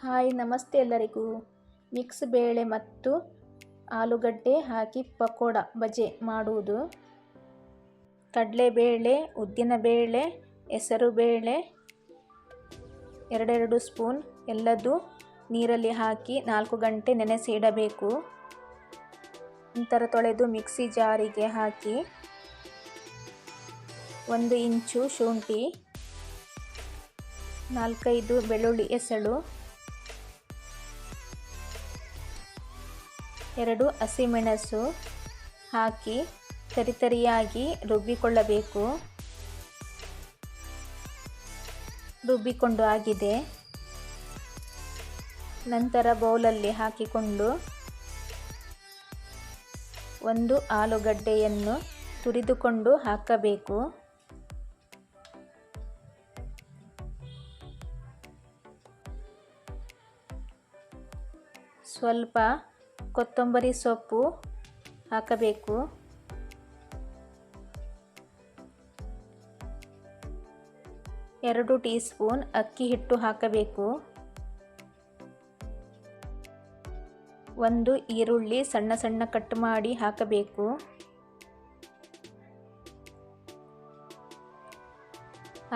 Hi, ನಮಸ್ತೆ ಎಲ್ಲರಿಗೂ. Mix ಬೇಳೆ ಮತ್ತು ಆಲೂಗಡ್ಡೆ ಹಾಕಿ ಪಕೋಡ ಬಜೆ ಮಾಡುವುದು. ಕಡಲೆಬೇಳೆ, ಉದ್ದಿನಬೇಳೆ, ಹೆಸರುಬೇಳೆ, ಎರಡೆರಡು ಸ್ಪೂನ್ ಎಲ್ಲದೂ ನೀರಲ್ಲಿ ಹಾಕಿ ನಾಲ್ಕು ಗಂಟೆ ನೆನೆಸಿ ಇಡಬೇಕು ನಂತರ ತೊಳೆದು ಮಿಕ್ಸಿ ಜಾರಿಗೆ ಹಾಕಿ ಒಂದು ಇಂಚು ಶುಂಠಿ, ನಾಲ್ಕೈದು ಬೆಳ್ಳುಳ್ಳಿ ಎಸಳು ಎರಡು ಹಸಿಮೆಣಸು ಹಾಕಿ ತರಿತರಿಯಾಗಿ ರುಬ್ಬಿಕೊಳ್ಳಬೇಕು. ರುಬ್ಬಿಕೊಂಡು ಆಗಿದೆ. ನಂತರ ಬೌಲಲ್ಲಿ ಹಾಕಿಕೊಂಡು ಒಂದು ಆಲೂಗಡ್ಡೆಯನ್ನು ತುರಿದುಕೊಂಡು ಹಾಕಬೇಕು. ಸ್ವಲ್ಪ ಕೊತ್ತಂಬರಿ ಸೊಪ್ಪು ಹಾಕಬೇಕು. ಎರಡು ಟೀ ಸ್ಪೂನ್ ಅಕ್ಕಿ ಹಿಟ್ಟು ಹಾಕಬೇಕು. ಒಂದು ಈರುಳ್ಳಿ ಸಣ್ಣ ಸಣ್ಣ ಕಟ್ ಮಾಡಿ ಹಾಕಬೇಕು.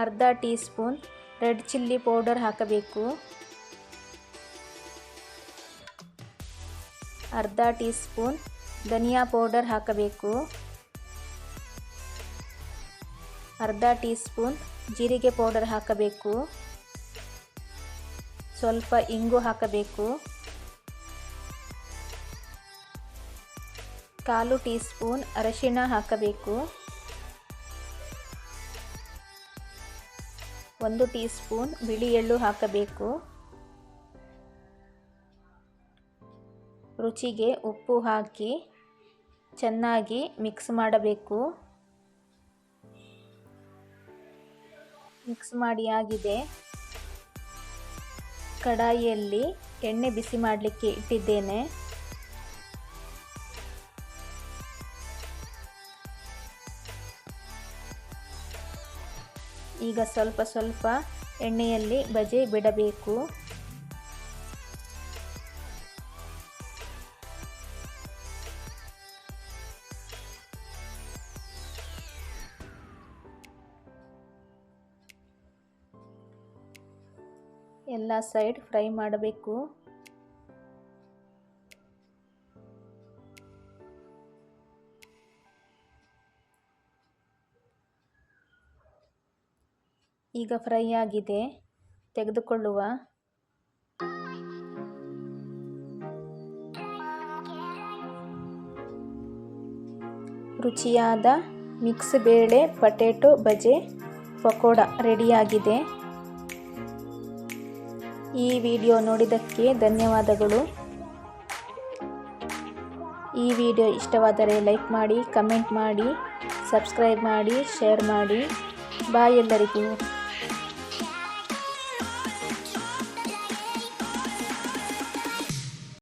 ಅರ್ಧ teaspoon red chilli powder ಹಾಕಬೇಕು. ಅರ್ಧ ಟೀ ಸ್ಪೂನ್ ಧನಿಯಾ ಪೌಡರ್ ಹಾಕಬೇಕು. ಅರ್ಧ ಟೀ ಸ್ಪೂನ್ ಜೀರಿಗೆ ಪೌಡರ್ ಹಾಕಬೇಕು. ಸ್ವಲ್ಪ ಇಂಗು ಹಾಕಬೇಕು. ಕಾಲು ಟೀ ಸ್ಪೂನ್ ಹಾಕಬೇಕು. ಒಂದು ಟೀ ಸ್ಪೂನ್ ಬಿಳಿ ಎಳ್ಳು ಹಾಕಬೇಕು. ರುಚಿಗೆ ಉಪ್ಪು ಹಾಕಿ ಚೆನ್ನಾಗಿ ಮಿಕ್ಸ್ ಮಾಡಬೇಕು. ಮಿಕ್ಸ್ ಮಾಡಿ ಆಗಿದೆ. ಕಡಾಯಿಯಲ್ಲಿ ಎಣ್ಣೆ ಬಿಸಿ ಮಾಡಲಿಕ್ಕೆ ಇಟ್ಟಿದ್ದೇನೆ. ಈಗ ಸ್ವಲ್ಪ ಸ್ವಲ್ಪ ಎಣ್ಣೆಯಲ್ಲಿ ಬಜೆ ಬಿಡಬೇಕು. ಎಲ್ಲ ಸೈಡ್ ಫ್ರೈ ಮಾಡಬೇಕು. ಈಗ ಫ್ರೈ ಆಗಿದೆ. ತೆಗೆದುಕೊಳ್ಳುವ. ರುಚಿಯಾದ ಮಿಕ್ಸ್ ಬೇಳೆ ಪಟೇಟೊ ಬಜೆ, ಪಕೋಡ ರೆಡಿಯಾಗಿದೆ ಈ ವಿಡಿಯೋ ನೋಡಿದ್ದಕ್ಕೆ ಧನ್ಯವಾದಗಳು. ಈ ವಿಡಿಯೋ ಇಷ್ಟವಾದರೆ ಲೈಕ್ ಮಾಡಿ, ಕಮೆಂಟ್ ಮಾಡಿ, ಸಬ್ಸ್ಕ್ರೈಬ್ ಮಾಡಿ, ಶೇರ್ ಮಾಡಿ. ಬಾಯ್ ಎಲ್ಲರಿಗೂ.